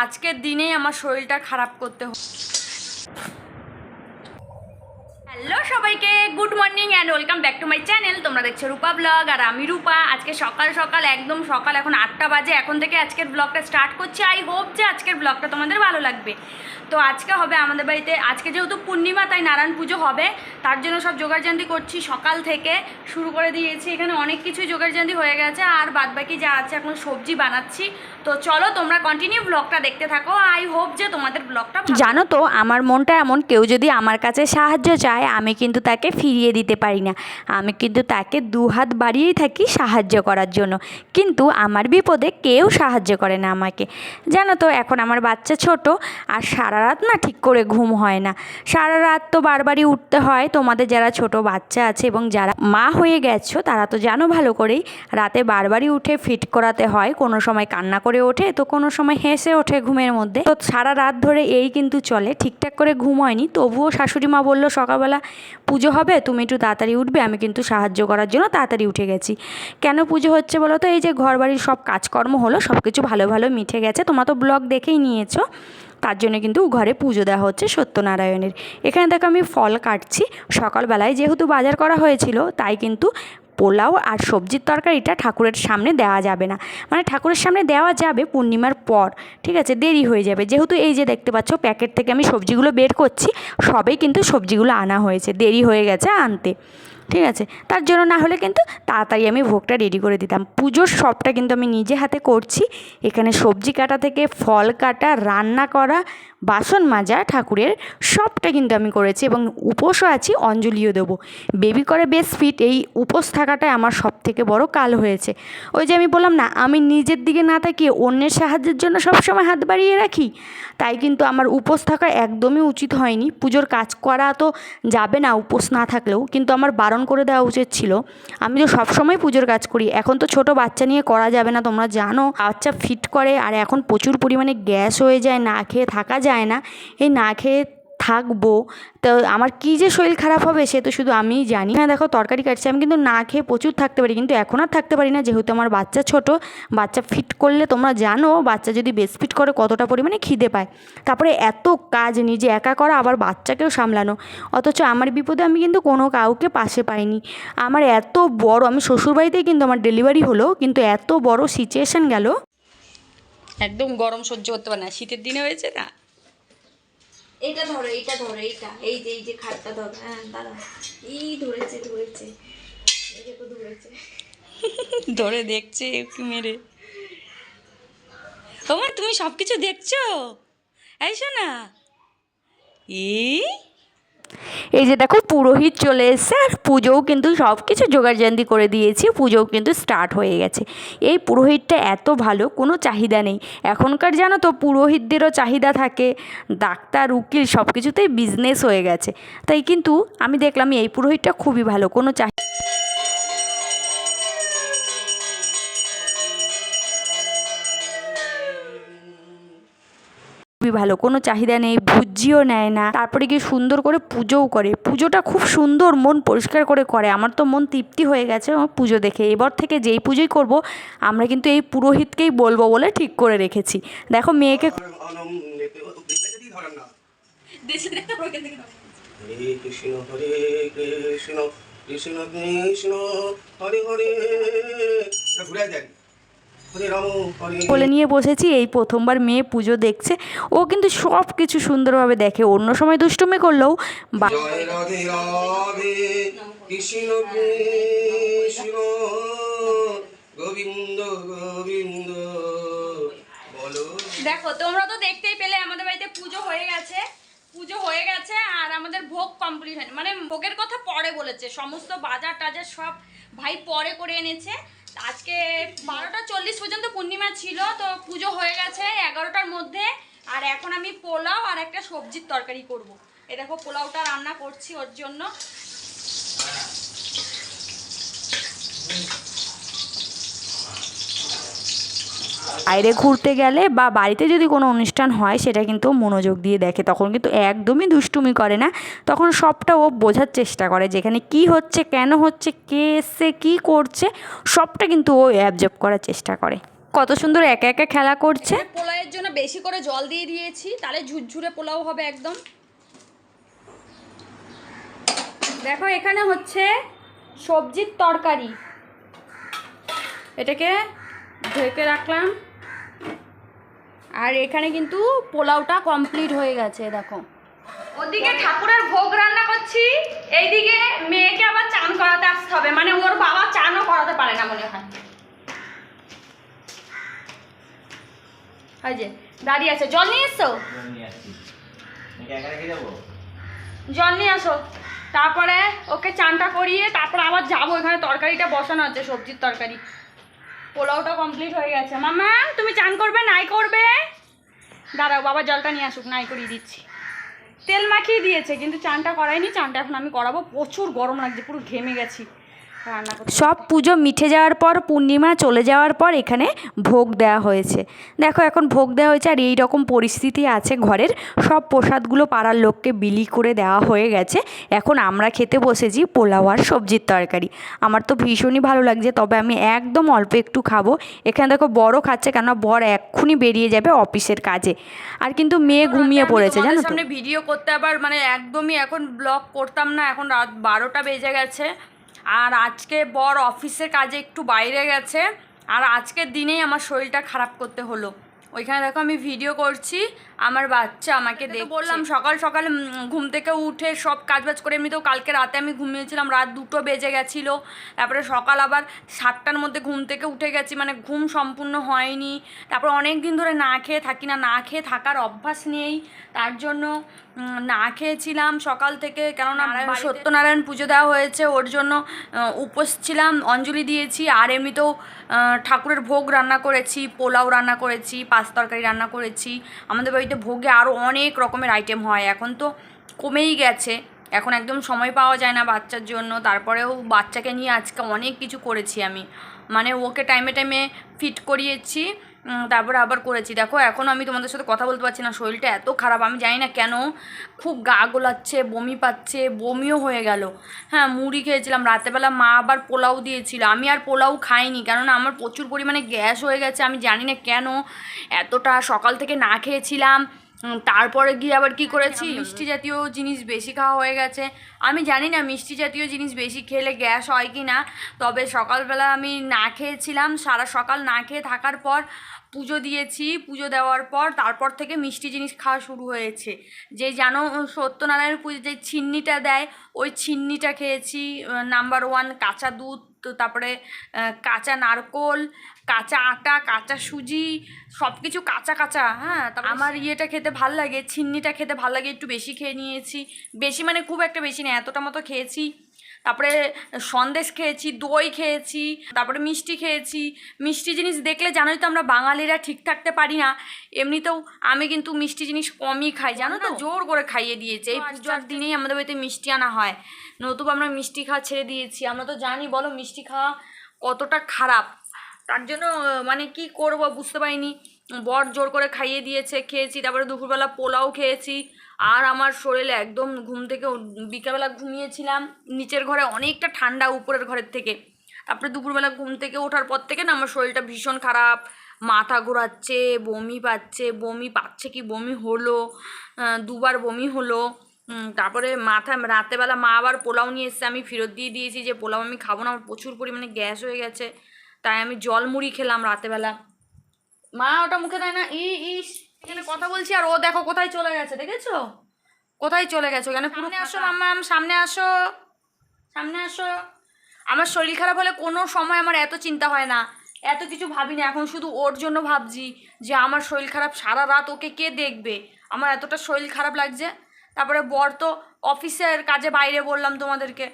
আজকের দিনেই আমার শরীরটা খারাপ করতে হ্যালো সবাইকে good morning and welcome back to my channel তোমরা দেখছ রূপা ব্লগ আর আমি রূপা। আজকে সকাল সকাল, একদম সকাল, এখন আটটা বাজে। এখন থেকে আজকের ব্লগটা স্টার্ট করছি। আই হোপ যে আজকের ব্লগটা তোমাদের ভালো লাগবে। তো আজকে হবে আমাদের বাড়িতে, আজকে যেহেতু পূর্ণিমা, তাই নারায়ণ পুজো হবে। তার জন্য সব জোগাড়জান্তি করছি সকাল থেকে। শুরু করে দিয়েছি, এখানে অনেক কিছুই জোগাড়জান্তি হয়ে গেছে। আর বাদবাকি যা আছে, এখন সবজি বানাচ্ছি। তো চলো তোমরা কন্টিনিউ ব্লগটা দেখতে থাকো। আই হোপ যে তোমাদের ব্লগটা জানো তো, আমার মনটা এমন, কেউ যদি আমার কাছে সাহায্য চায়, আমি কিন্তু তাকে ফিরিয়ে দিতে পারি না। আমি কিন্তু তাকে দু হাত বাড়িয়েই থাকি সাহায্য করার জন্য। কিন্তু আমার বিপদে কেউ সাহায্য করে না আমাকে। জানো তো, এখন আমার বাচ্চা ছোট আর সারা রাত না ঠিক করে ঘুম হয় না। সারা রাত তো বারবারই উঠতে হয়। তোমাদের যারা ছোট বাচ্চা আছে এবং যারা মা হয়ে গেছো, তারা তো জানো ভালো করেই রাতে বারবারই উঠে ফিট করাতে হয়। কোনো সময় কান্না করে ওঠে, তো কোনো সময় হেসে ওঠে ঘুমের মধ্যে। তো সারা রাত ধরে এই কিন্তু চলে। ঠিকঠাক করে ঘুম হয়নি। তবুও শাশুড়ি মা বলল, সকালবেলা পুজো হবে, তুমি একটু তাড়াতাড়ি উঠবে, আমি কিন্তু সাহায্য করার জন্য তাড়াতাড়ি উঠে গেছি। কেন পুজো হচ্ছে বলো তো? এই যে ঘর বাড়ির সব কাজকর্ম হলো, সব কিছু ভালো ভালো মিঠে গেছে। তোমরা তো ব্লগ দেখেই নিয়েছো। তার জন্য কিন্তু ঘরে পুজো দেওয়া হচ্ছে সত্যনারায়ণের। এখানে দেখো আমি ফল কাটছি। সকালবেলায় যেহেতু বাজার করা হয়েছিল, তাই কিন্তু পোলাও আর সবজির তরকারিটা ঠাকুরের সামনে দেওয়া যাবে না। মানে ঠাকুরের সামনে দেওয়া যাবে পূর্ণিমার পর, ঠিক আছে? দেরি হয়ে যাবে। যেহেতু এই যে দেখতে পাচ্ছ, প্যাকেট থেকে আমি সবজিগুলো বের করছি সবেই কিন্তু সবজিগুলো আনা হয়েছে। দেরি হয়ে গেছে আনতে। ঠিক আছে? তার জন্য না হলে কিন্তু তাড়াতাড়ি আমি ভোগটা রেডি করে দিতাম। পুজোর সবটা কিন্তু আমি নিজে হাতে করছি। এখানে সবজি কাটা থেকে ফল কাটা, রান্না করা, বাসন মাজা, ঠাকুরের সবটা কিন্তু আমি করেছি এবং উপোসও আছি, অঞ্জলিও দেবো। বেবি করে বেশ ফিট এই উপোস থাকাটাই আমার সব থেকে বড় কাল হয়েছে। ওই যে আমি বললাম না, আমি নিজের দিকে না তাকিয়ে অন্যের সাহায্যের জন্য সবসময় হাত বাড়িয়ে রাখি। তাই কিন্তু আমার উপোস থাকা একদমই উচিত হয়নি। পুজোর কাজ করা তো যাবে না উপোস না থাকলেও, কিন্তু আমার বারণ করে দেওয়া উচিত ছিল। আমি তো সবসময় পুজোর কাজ করি। এখন তো ছোট বাচ্চা নিয়ে করা যাবে না, তোমরা জানো। বাচ্চা ফিট করে, আর এখন প্রচুর পরিমাণে গ্যাস হয়ে যায়, না খেয়ে থাকা যায় না। এই না খেয়ে থাকব। তো আমার কী যে শরীর খারাপ হবে সে তো শুধু আমিই জানি। হ্যাঁ দেখো তরকারি কাটছি, আমি কিন্তু না খেয়ে প্রচুর থাকতে পারি, কিন্তু এখন আর থাকতে পারি না। যেহেতু আমার বাচ্চা ছোট, বাচ্চা ফিট করলে তোমরা জানো, বাচ্চা যদি বেশ ফিট করে কতটা পরিমাণে খিদে পায়। তারপরে এত কাজ, নিজে একা করা, আবার বাচ্চাকেও সামলানো। অথচ আমার বিপদে আমি কিন্তু কোনো কাউকে পাশে পাইনি। আমার এত বড়, আমি শ্বশুরবাড়িতেই কিন্তু আমার ডেলিভারি হলো, কিন্তু এত বড় সিচুয়েশান গেল। একদম গরম সহ্য করতে পারে না। শীতের দিনে হয়েছে না? এইটা ধরো এইটা ধরো, এইটা। এই যে এই যে খাটটা ধরো হ্যাঁ দাঁড়া এই ধরেছে ধরেছে। ধরে দেখছে মেরে। তোমার তুমি সবকিছু দেখছ? এই শোনা। এই এই যে দেখো পুরোহিত চলে এসছে, আর পুজোও কিন্তু সব কিছু জোগাড়জান্দি করে দিয়েছি, পুজোও কিন্তু স্টার্ট হয়ে গেছে। এই পুরোহিতটা এত ভালো, কোনো চাহিদা নেই। এখনকার জানো তো, পুরোহিতদেরও চাহিদা থাকে, ডাক্তার, উকিল সব কিছুতেই বিজনেস হয়ে গেছে। তাই কিন্তু আমি দেখলাম এই পুরোহিতটা খুবই ভালো, কোনো চাহিদা খুবই ভালো, কোনো চাহিদা নেই ভুজিও নেয় না, তারপরে গিয়ে সুন্দর করে পুজোও করে। পুজোটা খুব সুন্দর মন পরিষ্কার করে করে, আমার তো মন তৃপ্তি হয়ে গেছে আমার পুজো দেখে। এবার থেকে যেই পুজোই করব, আমরা কিন্তু এই পুরোহিতকেই বলব বলে ঠিক করে রেখেছি। দেখো মেয়েকে কৃষ্ণ, হরে কৃষ্ণ কৃষ্ণ কৃষ্ণ, হরে হরে। ঘুরে বলে নিয়ে বসেছি এই প্রথমবার মেয়ে পুজো দেখছে। ও কিন্তু সব কিছু সুন্দরভাবে দেখে। অন্য সময় দুষ্টুমি করলেও বা জয় রাধে রাধে কৃষ্ণ কৃষ্ণ গোবিন্দ গোবিন্দ বলো। দেখো তোমরা তো দেখতেই পেলে আমাদের বাড়িতে পুজো হয়ে গেছে। পুজো হয়ে গেছে আর আমাদের ভোগ কমপ্লিট হয়নি। মানে ভোগের কথা পরে বলেছে। সমস্ত বাজার টাজার সব ভাই পরে করে এনেছে। আজকে বারোটা চল্লিশ পর্যন্ত পূর্ণিমা ছিল, তো পুজো হয়ে গেছে এগারোটার মধ্যে আর এখন আমি পোলাও আর একটা সবজির তরকারি করব। এ দেখো পোলাওটা রান্না করছি ওর জন্য বাইরে ঘুরতে গেলে বা বাড়িতে যদি কোনো অনুষ্ঠান হয়, সেটা কিন্তু মনোযোগ দিয়ে দেখে। তখন কিন্তু একদমই দুষ্টুমি করে না। তখন সবটা ও বোঝার চেষ্টা করে যেখানে কি হচ্ছে, কেন হচ্ছে, কে এসছে, কী করছে, সবটা কিন্তু ও অ্যাবজর্ব করার চেষ্টা করে। কত সুন্দর একা একা খেলা করছে। পোলাওয়ের জন্য বেশি করে জল দিয়ে দিয়েছি, তাহলে ঝুরঝুরে পোলাও হবে একদম। দেখো, এখানে হচ্ছে সবজির তরকারি। এটাকে ঢেকে রাখলাম। আর এখানে কিন্তু পোলাওটা কমপ্লিট হয়ে গেছে দেখো। ওদিকে ঠাকুরের ভোগ রান্না করছি এইদিকে মেয়েকে আবার চান করাতে আসতে হবে মানে ওর বাবা চানও করাতে পারে না মনে হয়। যে দাঁড়িয়ে আছে। জল নিয়ে যাব? জল নিয়ে আসো। তারপরে ওকে চানটা করিয়ে তারপরে আবার যাব এখানে তরকারিটা বসানো আছে সবজির তরকারি। পোলাওটা কমপ্লিট হয়ে গেছে। মামা, তুমি চান করবে, নাই করবে? দাঁড়াও, বাবা জলটা নিয়ে আসুক, নাই করিয়ে দিচ্ছি। তেল মাখিয়ে দিয়েছে, কিন্তু চানটা করাইনি চানটা এখন আমি করাবো। প্রচুর গরম লাগছে, পুরো ঘেমে গেছি। সব পুজো মিঠে যাওয়ার পর পূর্ণিমা চলে যাওয়ার পর এখানে ভোগ দেওয়া হয়েছে। দেখো এখন ভোগ দেওয়া হয়েছে আর এই রকম পরিস্থিতি আছে ঘরের। সব প্রসাদগুলো পাড়ার লোককে বিলি করে দেওয়া হয়ে গেছে। এখন আমরা খেতে বসেছি পোলাও আর সবজির তরকারি। আমার তো ভীষণই ভালো লাগছে তবে আমি একদম অল্প একটু খাব। এখানে দেখো বড় খাচ্ছে কেননা বর এক্ষুনি বেরিয়ে যাবে অফিসের কাজে। আর কিন্তু মেয়ে ঘুমিয়ে পড়েছে জানো সামনে ভিডিও করতে আবার মানে একদমই এখন ব্লগ করতাম না এখন রাত বারোটা বেজে গেছে। আর আজকে বর অফিসের কাজে একটু বাইরে গেছে, আর আজকের দিনেই আমার শরীরটা খারাপ করতে হলো। ওইখানে দেখো আমি ভিডিও করছি আমার বাচ্চা আমাকে দেখ বললাম সকাল সকাল ঘুম থেকে উঠে সব কাজবাজ করে এমনিতেও কালকে রাতে আমি ঘুমিয়েছিলাম রাত দুটো বেজে গেছিল। তারপরে সকাল আবার সাতটার মধ্যে ঘুম থেকে উঠে গেছি মানে ঘুম সম্পূর্ণ হয়নি। তারপর অনেক দিন ধরে না খেয়ে থাকি না না খেয়ে থাকার অভ্যাস নেই। তার জন্য না খেয়েছিলাম সকাল থেকে কেননা সত্যনারায়ণ পুজো দেওয়া হয়েছে ওর জন্য উপোস ছিলাম অঞ্জলি দিয়েছি আর এমনিতেও ঠাকুরের ভোগ রান্না করেছি পোলাও রান্না করেছি পাঁচ তরকারি রান্না করেছি। আমাদের বাড়িতে ভোগে আরও অনেক রকমের আইটেম হয়। এখন তো কমেই গেছে। এখন একদম সময় পাওয়া যায় না বাচ্চার জন্য। তারপরেও বাচ্চাকে নিয়ে আজকে অনেক কিছু করেছি আমি। মানে ওকে টাইমে টাইমে ফিট করিয়েছি। তারপরে আবার করেছি। দেখো, এখন আমি তোমাদের সাথে কথা বলতে পারছি না, শরীরটা এত খারাপ, আমি জানি না কেন। খুব গা গোলাচ্ছে, বমি পাচ্ছে, বমিও হয়ে গেল। হ্যাঁ মুড়ি খেয়েছিলাম রাতেবেলা মা আবার পোলাও দিয়েছিল। আমি আর পোলাও খাইনি, কেননা আমার প্রচুর পরিমাণে গ্যাস হয়ে গেছে, আমি জানি না কেন। এতটা সকাল থেকে না খেয়েছিলাম তারপরে গিয়ে আবার কি করেছি? মিষ্টি জাতীয় জিনিস বেশি খাওয়া হয়ে গেছে। আমি জানি না মিষ্টি জাতীয় জিনিস বেশি খেলে গ্যাস হয় কি না তবে সকালবেলা আমি না খেয়েছিলাম। সারা সকাল না খেয়ে থাকার পর পুজো দিয়েছি পুজো দেওয়ার পর তারপর থেকে মিষ্টি জিনিস খাওয়া শুরু হয়েছে। যে জানো সত্যনারায়ণ পুজো যে ছিন্নিটা দেয় ওই ছিন্নিটা খেয়েছি। নাম্বার ওয়ান কাঁচা দুধ তো তারপরে কাঁচা নারকোল কাঁচা আটা কাঁচা সুজি সব কিছু কাঁচা কাঁচা হ্যাঁ আমার ইয়েটা খেতে ভালো লাগে ছিন্নিটা খেতে ভালো লাগে একটু বেশি খেয়ে নিয়েছি। বেশি মানে খুব একটা বেশি না এতটা মতো খেয়েছি। তারপরে সন্দেশ খেয়েছি দই খেয়েছি তারপরে মিষ্টি খেয়েছি। মিষ্টি জিনিস দেখলে জানোই তো আমরা বাঙালিরা ঠিক থাকতে পারি না। এমনিতেও আমি কিন্তু মিষ্টি জিনিস কমই খাই। জানো তো জোর করে খাইয়ে দিয়েছে। এই পুজোর দিনেই আমাদের বাড়িতে মিষ্টি আনা হয়। নতুবা আমরা মিষ্টি খাওয়া ছেড়ে দিয়েছি। আমরা তো জানি বলো মিষ্টি খাওয়া কতটা খারাপ। তার জন্য মানে কি করব বুঝতে পারিনি। বর জোর করে খাইয়ে দিয়েছে, খেয়েছি, তারপরে দুপুরবেলা পোলাও খেয়েছি, আর আমার শরীরে একদম ঘুম থেকে বিকালবেলা ঘুমিয়েছিলাম, নিচের ঘরে অনেকটা ঠান্ডা, উপরের ঘরের থেকে। তারপরে দুপুরবেলা ঘুম থেকে ওঠার পর থেকে না, আমার শরীরটা ভীষণ খারাপ, মাথা ঘোরাচ্ছে, বমি পাচ্ছে বমি পাচ্ছে কি বমি হলো দুবার বমি হলো তারপরে মাথা, রাতেবেলা মা আবার পোলাও নিয়ে এসছে, আমি ফেরত দিয়ে দিয়েছি যে, পোলাও আমি খাব না, আমার প্রচুর পরিমাণে গ্যাস হয়ে গেছে, তাই আমি জল মুড়ি খেলাম রাতেবেলা। মা ওটা মুখে দেয় না ই ইস এখানে কথা বলছি আর ও দেখো কোথায় চলে গেছে দেখেছ? কোথায় চলে গেছে ওখানে পুরো আসো মাম্মাম সামনে আসো। সামনে আসো। আমার শরীর খারাপ হলে কোনো সময় আমার এত চিন্তা হয় না। এত কিছু ভাবি না এখন শুধু ওর জন্য ভাবছি যে আমার শরীর খারাপ সারা রাত ওকে কে দেখবে? আমার এতটা শরীর খারাপ লাগছে। তারপরে বর তো অফিসের কাজে বাইরে বললাম তোমাদেরকে।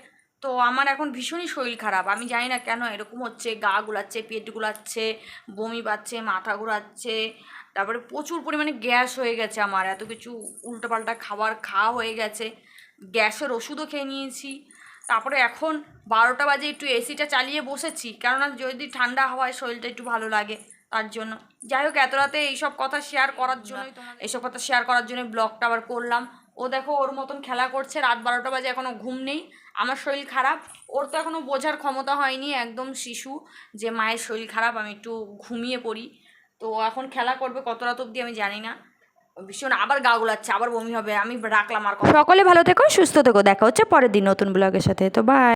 তো আমার এখন ভীষণই শরীর খারাপ। আমি জানি না কেন এরকম হচ্ছে গা গুলাচ্ছে পেট গুলাচ্ছে বমি পাচ্ছে মাথা ঘোরাচ্ছে তারপরে প্রচুর পরিমাণে গ্যাস হয়ে গেছে আমার। এত কিছু উল্টোপাল্টা খাবার খাওয়া হয়ে গেছে। গ্যাসের ওষুধও খেয়ে নিয়েছি। তারপরে এখন বারোটা বাজে একটু এসিটা চালিয়ে বসেছি। কেননা যদি ঠান্ডা হাওয়ায় শরীরটা একটু ভালো লাগে তার জন্য। যাই হোক এত রাতে এইসব কথা শেয়ার করার জন্য এইসব কথা শেয়ার করার জন্য ব্লগটা আবার করলাম। ও দেখো ওর মতন খেলা করছে, রাত বারোটা বাজে এখনও ঘুম নেই। আমার শরীর খারাপ। ওর তো এখনও বোঝার ক্ষমতা হয়নি, একদম শিশু যে মায়ের শরীর খারাপ, আমি একটু ঘুমিয়ে পড়ি। তো এখন খেলা করবে কত রাত অবধি আমি জানি না। ভীষণ আবার গা গুলাচ্ছে, আবার বমি হবে, আমি রাখলাম আর সকলে ভালো থেকো, সুস্থ থেকো, দেখা হচ্ছে পরের দিন নতুন ব্লগের সাথে, তো বাই